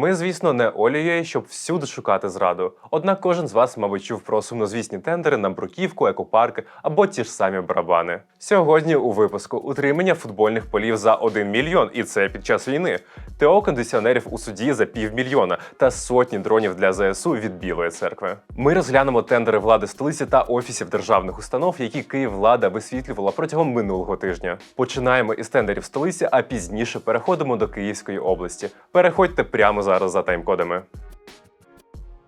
Ми, звісно, не Олією, щоб всюди шукати зраду. Однак кожен з вас, мабуть, чув про сумнозвісні тендери на бруківку, екопарки або ті ж самі барабани. Сьогодні у випуску утримання футбольних полів за 1 мільйон, і це під час війни. ТО кондиціонерів у суді за півмільйона та сотні дронів для ЗСУ від Білої церкви. Ми розглянемо тендери влади столиці та офісів державних установ, які Київвлада висвітлювала протягом минулого тижня. Починаємо із тендерів столиці, а пізніше переходимо до Київської області. Переходьте прямо зараз за таймкодами.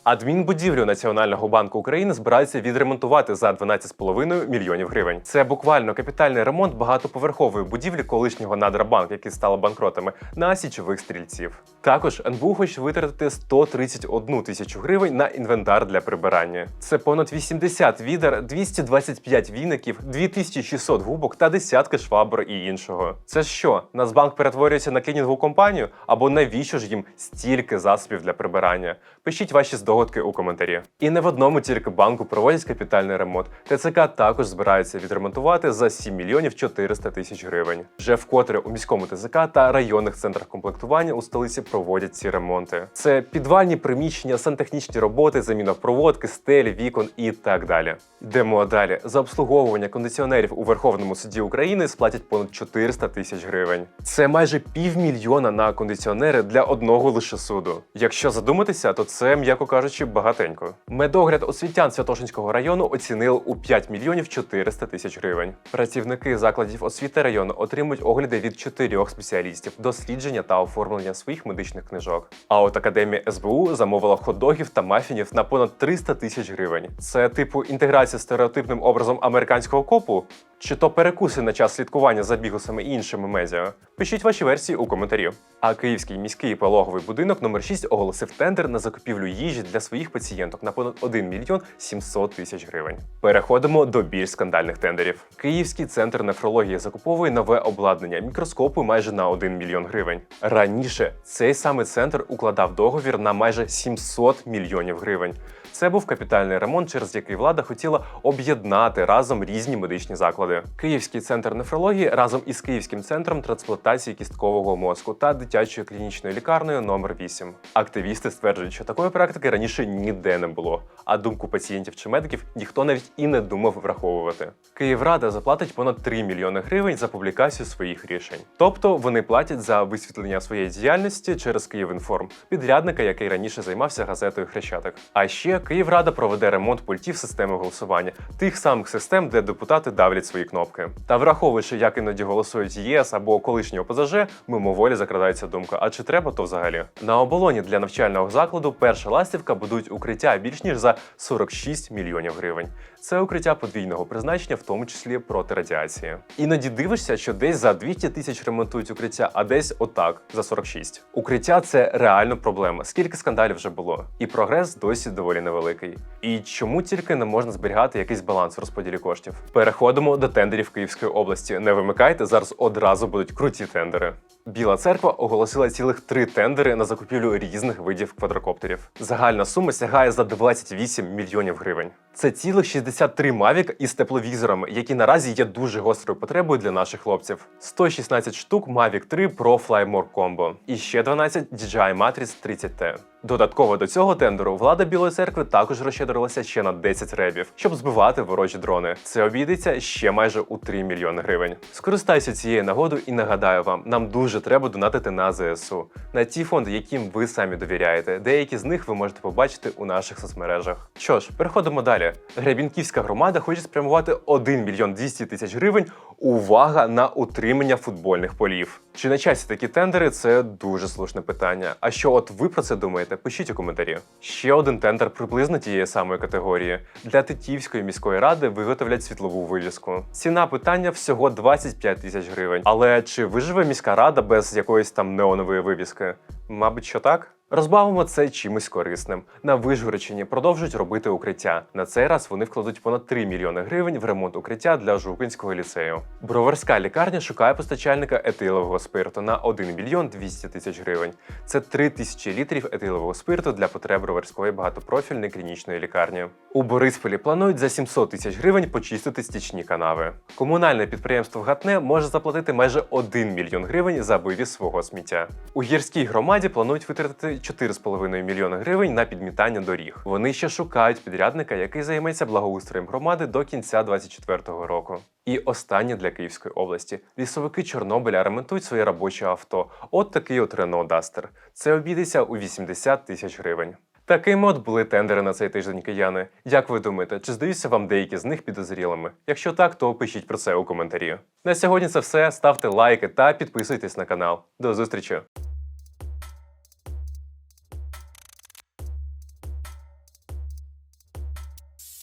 Адмінбудівлю Національного банку України збираються відремонтувати за 12,5 мільйонів гривень. Це буквально капітальний ремонт багатоповерхової будівлі колишнього Надрабанк, які стали банкротами, на січових стрільців. Також НБУ хоче витратити 131 тисячу гривень на інвентар для прибирання. Це понад 80 відер, 225 віників, 2600 губок та десятки швабр і іншого. Це що, Нацбанк перетворюється на клінінгову компанію? Або навіщо ж їм стільки засобів для прибирання? Пишіть ваші здогадки у коментарі. І не в одному тільки банку проводять капітальний ремонт. ТЦК також збираються відремонтувати за 7 мільйонів 400 тисяч гривень. Вже вкотре у міському ТЦК та районних центрах комплектування у столиці проводять ці ремонти. Це підвальні приміщення, сантехнічні роботи, заміна проводки, стель, вікон і так далі. Йдемо далі. За обслуговування кондиціонерів у Верховному суді України сплатять понад 400 тисяч гривень. Це майже півмільйона на кондиціонери для одного лише суду. Якщо задуматися, то це, м'яко кажучи, багатенько. Медогляд освітян Святошинського району оцінили у 5 мільйонів 400 тисяч гривень. Працівники закладів освіти району отримують огляди від чотирьох спеціалістів, дослідження та оформлення своїх медичних книжок. А от академія СБУ замовила хот-догів та мафінів на понад 300 тисяч гривень. Це типу інтеграція стереотипним образом американського копу. Чи то перекуси на час слідкування за бігусами і іншими медіа? Пишіть ваші версії у коментарі. А Київський міський пологовий будинок номер 6 оголосив тендер на закупівлю їжі для своїх пацієнток на понад 1 мільйон 700 тисяч гривень. Переходимо до більш скандальних тендерів. Київський центр нефрології закуповує нове обладнання мікроскопу майже на 1 мільйон гривень. Раніше цей самий центр укладав договір на майже 700 мільйонів гривень. Це був капітальний ремонт, через який влада хотіла об'єднати разом різні медичні заклади. Київський центр нефрології разом із Київським центром трансплантації кісткового мозку та дитячою клінічною лікарнею номер 8 Активісти стверджують, що такої практики раніше ніде не було, а думку пацієнтів чи медиків ніхто навіть і не думав враховувати. Київрада заплатить понад 3 мільйони гривень за публікацію своїх рішень. Тобто вони платять за висвітлення своєї діяльності через Київінформ, підрядника, який раніше займався газетою Хрещатик. А ще Київрада проведе ремонт пультів системи голосування, тих самих систем, де депутати давлять свої кнопки. Та враховуючи, як іноді голосують ЄС або колишні ОПЗЖ, мимоволі закрадається думка: а чи треба то взагалі? На оболоні для навчального закладу перша ластівка будують укриття більш ніж за 46 мільйонів гривень. Це укриття подвійного призначення, в тому числі проти радіації. Іноді дивишся, що десь за 200 тисяч ремонтують укриття, а десь отак за 46. Укриття це реально проблема. Скільки скандалів вже було, і прогрес досі доволі невеликий. І чому тільки не можна зберігати якийсь баланс в розподілі коштів? Переходимо до тендерів Київської області. Не вимикайте, зараз одразу будуть круті тендери. Біла церква оголосила цілих три тендери на закупівлю різних видів квадрокоптерів. Загальна сума сягає за 28 мільйонів гривень. Це цілих 63 Mavic із тепловізорами, які наразі є дуже гострою потребою для наших хлопців. 116 штук Mavic 3 Pro Fly More Combo і ще 12 DJI Matrix 30T. Додатково до цього тендеру влада Білої церкви також розщедрилася ще на 10 ребів, щоб збивати ворожі дрони. Це обійдеться ще майже у 3 мільйони гривень. Скористаюся цією нагодою і нагадаю вам, нам дуже треба донатити на ЗСУ, на ті фонди, яким ви самі довіряєте. Деякі з них ви можете побачити у наших соцмережах. Що ж, переходимо далі. Гребінківська громада хоче спрямувати 1 мільйон 200 тисяч гривень. Увага на утримання футбольних полів. Чи на часі такі тендери? Це дуже слушне питання. А що от ви про це думаєте? Пишіть у коментарі. Ще один тендер приблизно тієї самої категорії. Для Тетіївської міської ради виготовлять світлову вивіску. Ціна питання всього 25 тисяч гривень. Але чи виживе міська рада без якоїсь там неонової вивіски? Мабуть, що так. Розбавимо це чимось корисним. На Вижгородщині продовжують робити укриття. На цей раз вони вкладуть понад 3 мільйони гривень в ремонт укриття для Жукинського ліцею. Броварська лікарня шукає постачальника етилового спирту на 1 мільйон 200 тисяч гривень. Це 3 тисячі літрів етилового спирту для потреб Броварської багатопрофільної клінічної лікарні. У Борисполі планують за 700 тисяч гривень почистити стічні канави. Комунальне підприємство Гатне може заплатити майже 1 мільйон гривень за вивіз свого сміття. У гірській громаді планують витратити 4,5 мільйони гривень на підмітання доріг. Вони ще шукають підрядника, який займеться благоустроєм громади до кінця 2024 року. І останнє для Київської області: лісовики Чорнобиля ремонтують своє робоче авто. От такий от Renault Duster. Це обійдеться у 80 тисяч гривень. Такими от були тендери на цей тиждень кияни. Як ви думаєте, чи здаються вам деякі з них підозрілими? Якщо так, то пишіть про це у коментарі. На сьогодні це все. Ставте лайки та підписуйтесь на канал. До зустрічі!